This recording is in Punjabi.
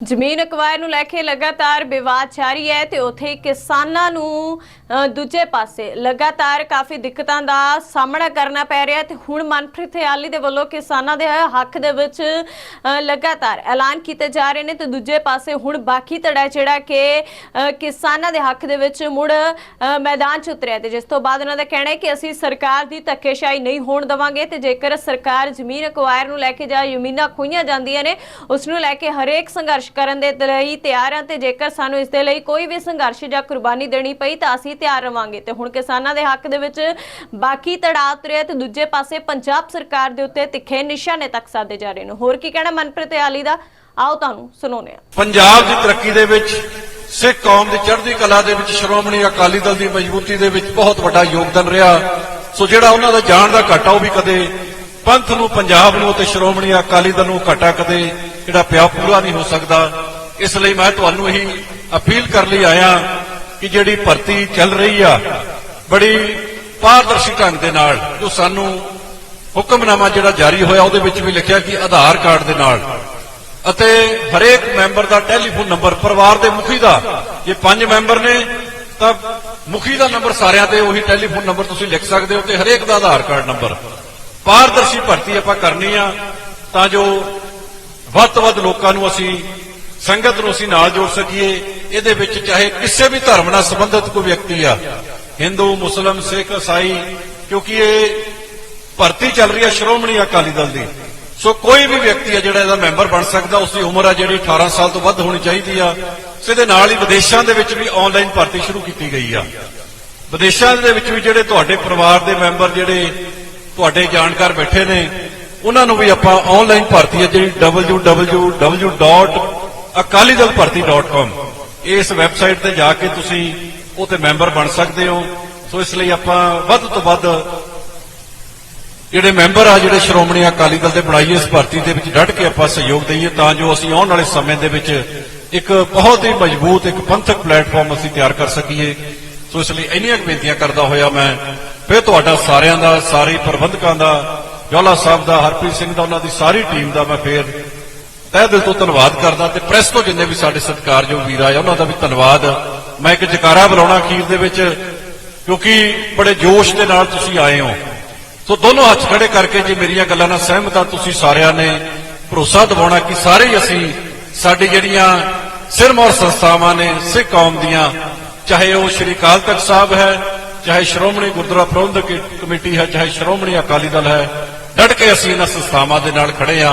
ਜ਼ਮੀਨ ਅਕਵਾਇਰ ਨੂੰ ਲੈ ਕੇ ਲਗਾਤਾਰ ਵਿਵਾਦ ਜਾਰੀ ਹੈ ਤੇ ਉੱਥੇ ਕਿਸਾਨਾਂ ਨੂੰ ਦੂਜੇ ਪਾਸੇ ਲਗਾਤਾਰ ਕਾਫੀ ਦਿੱਕਤਾਂ ਦਾ ਸਾਹਮਣਾ ਕਰਨਾ ਪੈ ਰਿਹਾ ਤੇ ਹੁਣ ਮਨਪ੍ਰੀਤ ਹਰਿਆਲੀ ਦੇ ਵੱਲੋਂ ਕਿਸਾਨਾਂ ਦੇ ਹੱਕ ਦੇ ਵਿੱਚ ਲਗਾਤਾਰ ਐਲਾਨ ਕੀਤੇ ਜਾ ਰਹੇ ਨੇ ਤੇ ਦੂਜੇ ਪਾਸੇ ਹੁਣ ਬਾਕੀ ਧੜਾ ਜਿਹੜਾ ਕਿ ਕਿਸਾਨਾਂ ਦੇ ਹੱਕ ਦੇ ਵਿੱਚ ਮੁੜ ਮੈਦਾਨ 'ਚ ਉਤਰਿਆ ਤੇ ਜਿਸ ਤੋਂ ਬਾਅਦ ਉਹਨਾਂ ਦਾ ਕਹਿਣਾ ਹੈ ਕਿ ਅਸੀਂ ਸਰਕਾਰ ਦੀ ਧੱਕੇਸ਼ਾਹੀ ਨਹੀਂ ਹੋਣ ਦੇਵਾਂਗੇ ਤੇ ਜੇਕਰ ਸਰਕਾਰ ਜ਼ਮੀਨ ਅਕਵਾਇਰ ਨੂੰ ਲੈ ਕੇ ਜਾਂ ਜ਼ਮੀਨਾਂ ਖੋਈਆਂ ਜਾਂਦੀਆਂ ਨੇ, ਉਸ ਨੂੰ ਲੈ ਕੇ ਹਰੇਕ ਸੰਘਰਸ਼ ਕਰਨ ਦੇ ਲਈ ਤਿਆਰ ਹਾਂ ਤੇ ਜੇਕਰ ਸਾਨੂੰ ਇਸ ਦੇ ਲਈ ਕੋਈ ਵੀ ਸੰਘਰਸ਼ ਜਾਂ ਕੁਰਬਾਨੀ ਦੇਣੀ ਪਈ ਤਾਂ ਅਸੀਂ ਤਿਆਰ ਰਵਾਂਗੇ। ਤੇ ਹੁਣ ਕਿਸਾਨਾਂ ਦੇ ਹੱਕ ਦੇ ਵਿੱਚ ਬਾਕੀ ਤੜਾ ਉਤਰਿਆ ਤੇ ਦੂਜੇ ਪਾਸੇ ਪੰਜਾਬ ਸਰਕਾਰ ਦੇ ਉੱਤੇ ਤਿੱਖੇ ਨਿਸ਼ਾਨੇ ਤੱਕ ਸਾਧੇ ਜਾ ਰਹੇ ਨੇ। ਹੋਰ ਕੀ ਕਹਿਣਾ ਮਨਪ੍ਰੀਤ ਆਲੀ ਦਾ? ਆਓ ਤੁਹਾਨੂੰ ਸੁਣਾਉਂਦੇ ਹਾਂ। ਪੰਜਾਬ ਦੀ ਤਰੱਕੀ ਦੇ ਵਿੱਚ, ਸਿੱਖ ਕੌਮ ਦੀ ਚੜ੍ਹਦੀ ਕਲਾ ਦੇ ਵਿੱਚ ਸ਼੍ਰੋਮਣੀ ਅਕਾਲੀ ਦਲ ਦੀ ਮਜ਼ਬੂਤੀ ਦੇ ਵਿੱਚ ਬਹੁਤ ਵੱਡਾ ਯੋਗਦਾਨ ਰਿਹਾ। ਸੋ ਜਿਹੜਾ ਉਹਨਾਂ ਦਾ ਜਾਣ ਦਾ ਘਾਟਾ ਉਹ ਵੀ ਕਦੇ ਪੰਥ ਨੂੰ, ਪੰਜਾਬ ਨੂੰ ਤੇ ਸ਼੍ਰੋਮਣੀ ਅਕਾਲੀ ਦਲ ਨੂੰ ਘਾਟਾ ਕਦੇ ਜਿਹੜਾ ਪਿਆ ਪੂਰਾ ਨਹੀਂ ਹੋ ਸਕਦਾ। ਇਸ ਲਈ ਮੈਂ ਤੁਹਾਨੂੰ ਇਹੀ ਅਪੀਲ ਕਰ ਲਈ ਆਇਆ ਕਿ ਜਿਹੜੀ ਭਰਤੀ ਚੱਲ ਰਹੀ ਆ, ਬੜੀ ਪਾਰਦਰਸ਼ੀ ਢੰਗ ਦੇ ਨਾਲ, ਜੋ ਸਾਨੂੰ ਹੁਕਮਨਾਮਾ ਜਿਹੜਾ ਜਾਰੀ ਹੋਇਆ ਉਹਦੇ ਵਿੱਚ ਵੀ ਲਿਖਿਆ ਕਿ ਆਧਾਰ ਕਾਰਡ ਦੇ ਨਾਲ। ਅਤੇ ਹਰੇਕ ਮੈਂਬਰ ਦਾ ਟੈਲੀਫੋਨ ਨੰਬਰ, ਪਰਿਵਾਰ ਦੇ ਮੁਖੀ ਦਾ, ਜੇ ਪੰਜ ਮੈਂਬਰ ਨੇ, ਤਾਂ ਮੁਖੀ ਦਾ ਨੰਬਰ ਸਾਰਿਆਂ ਤੇ, ਉਹੀ ਟੈਲੀਫੋਨ ਨੰਬਰ ਤੁਸੀਂ ਲਿਖ ਸਕਦੇ ਹੋ ਤੇ ਹਰੇਕ ਦਾ ਆਧਾਰ ਕਾਰਡ ਨੰਬਰ। ਪਾਰਦਰਸ਼ੀ ਭਰਤੀ ਆਪਾਂ ਕਰਨੀ ਆ, ਤਾਂ ਜੋ ਵੱਧ ਤੋਂ ਵੱਧ ਲੋਕਾਂ ਨੂੰ ਅਸੀਂ, ਸੰਗਤ ਨੂੰ ਅਸੀਂ ਨਾਲ ਜੋੜ ਸਕੀਏ। ਇਹਦੇ ਵਿੱਚ ਚਾਹੇ ਕਿਸੇ ਵੀ ਧਰਮ ਨਾਲ ਸੰਬੰਧਿਤ ਕੋਈ ਵਿਅਕਤੀ ਆ, ਹਿੰਦੂ, ਮੁਸਲਮ, ਸਿੱਖ ਇਸਾਈ ਕਿਉਂਕਿ ਇਹ ਭਰਤੀ ਚੱਲ ਰਹੀ ਹੈ ਸ਼੍ਰੋਮਣੀ ਅਕਾਲੀ ਦਲ ਦੀ। ਸੋ ਕੋਈ ਵੀ ਵਿਅਕਤੀ ਆ ਜਿਹੜਾ ਇਹਦਾ ਮੈਂਬਰ ਬਣ ਸਕਦਾ ਉਸ ਦੀ ਉਮਰ ਆ ਜਿਹੜੀ 18 ਸਾਲ ਤੋਂ ਵੱਧ ਹੋਣੀ ਚਾਹੀਦੀ ਆ। ਸੋ ਇਹਦੇ ਨਾਲ ਹੀ ਵਿਦੇਸ਼ਾਂ ਦੇ ਵਿੱਚ ਵੀ ਆਨਲਾਈਨ ਭਰਤੀ ਸ਼ੁਰੂ ਕੀਤੀ ਗਈ ਆ। ਵਿਦੇਸ਼ਾਂ ਦੇ ਵਿੱਚ ਵੀ ਜਿਹੜੇ ਤੁਹਾਡੇ ਪਰਿਵਾਰ ਦੇ ਮੈਂਬਰ ਜਿਹੜੇ ਤੁਹਾਡੇ ਜਾਣਕਾਰ ਬੈਠੇ ਨੇ, ਉਹਨਾਂ ਨੂੰ ਵੀ ਆਪਾਂ ਆਨਲਾਈਨ ਭਰਤੀ ਹੈ ਜਿਹੜੀ www.akalidalbharti.com ਇਸ ਵੈਬਸਾਈਟ ਤੇ ਜਾ ਕੇ ਤੁਸੀਂ ਉਹ ਤੇ ਮੈਂਬਰ ਬਣ ਸਕਦੇ ਹੋ। ਸੋ ਇਸ ਲਈ ਆਪਾਂ ਵੱਧ ਤੋਂ ਵੱਧ ਜਿਹੜੇ ਮੈਂਬਰ ਆ, ਜਿਹੜੇ ਸ਼੍ਰੋਮਣੀ ਅਕਾਲੀ ਦਲ ਦੇ ਬਣਾਈ ਇਸ ਭਰਤੀ ਦੇ ਵਿੱਚ ਡਟ ਕੇ ਆਪਾਂ ਸਹਿਯੋਗ ਦਈਏ ਤਾਂ ਜੋ ਅਸੀਂ ਆਉਣ ਵਾਲੇ ਸਮੇਂ ਦੇ ਵਿੱਚ ਇੱਕ ਬਹੁਤ ਹੀ ਮਜ਼ਬੂਤ ਇੱਕ ਪੰਥਕ ਪਲੇਟਫਾਰਮ ਅਸੀਂ ਤਿਆਰ ਕਰ ਸਕੀਏ। ਸੋ ਇਸ ਲਈ ਇੰਨੀਆਂ ਬੇਨਤੀਆਂ ਕਰਦਾ ਹੋਇਆ ਮੈਂ ਫਿਰ ਤੁਹਾਡਾ ਸਾਰਿਆਂ ਦਾ, ਸਾਰੇ ਪ੍ਰਬੰਧਕਾਂ ਦਾ ਜੋਲਾ ਸਾਹਿਬ ਦਾ, ਹਰਪ੍ਰੀਤ ਸਿੰਘ ਦਾ, ਉਹਨਾਂ ਦੀ ਸਾਰੀ ਟੀਮ ਦਾ ਮੈਂ ਫੇਰ ਤਹਿ ਦਿਲ ਤੋਂ ਧੰਨਵਾਦ ਕਰਦਾ ਤੇ ਪ੍ਰੈਸ ਤੋਂ ਜਿੰਨੇ ਵੀ ਸਾਡੇ ਸਤਿਕਾਰਯੋਗ ਵੀਰ ਆਏ ਉਹਨਾਂ ਦਾ ਵੀ ਧੰਨਵਾਦ। ਮੈਂ ਇੱਕ ਜਕਾਰਾ ਬੁਲਾਉਣਾ ਅਖੀਰ ਦੇ ਵਿੱਚ, ਕਿਉਂਕਿ ਬੜੇ ਜੋਸ਼ ਦੇ ਨਾਲ ਤੁਸੀਂ ਆਏ ਹੋ। ਸੋ ਦੋਨੋਂ ਹੱਥ ਖੜੇ ਕਰਕੇ ਜੇ ਮੇਰੀਆਂ ਗੱਲਾਂ ਨਾਲ ਸਹਿਮਤ ਆ, ਤੁਸੀਂ ਸਾਰਿਆਂ ਨੇ ਭਰੋਸਾ ਦਿਵਾਉਣਾ ਕਿ ਸਾਰੇ ਅਸੀਂ ਸਾਡੀ ਜਿਹੜੀਆਂ ਸਿਰਮੌਰ ਸੰਸਥਾਵਾਂ ਨੇ, ਸਿੱਖ ਕੌਮ ਦੀਆਂ, ਚਾਹੇ ਉਹ ਸ਼੍ਰੀ ਅਕਾਲ ਤਖਤ ਸਾਹਿਬ ਹੈ ਚਾਹੇ ਸ਼੍ਰੋਮਣੀ ਗੁਰਦੁਆਰਾ ਪ੍ਰਬੰਧਕ ਕਮੇਟੀ ਹੈ, ਚਾਹੇ ਸ਼੍ਰੋਮਣੀ ਅਕਾਲੀ ਦਲ ਹੈ, ਡਟ ਕੇ ਅਸੀਂ ਇਹਨਾਂ ਸੰਸਥਾਵਾਂ ਦੇ ਨਾਲ ਖੜੇ ਆ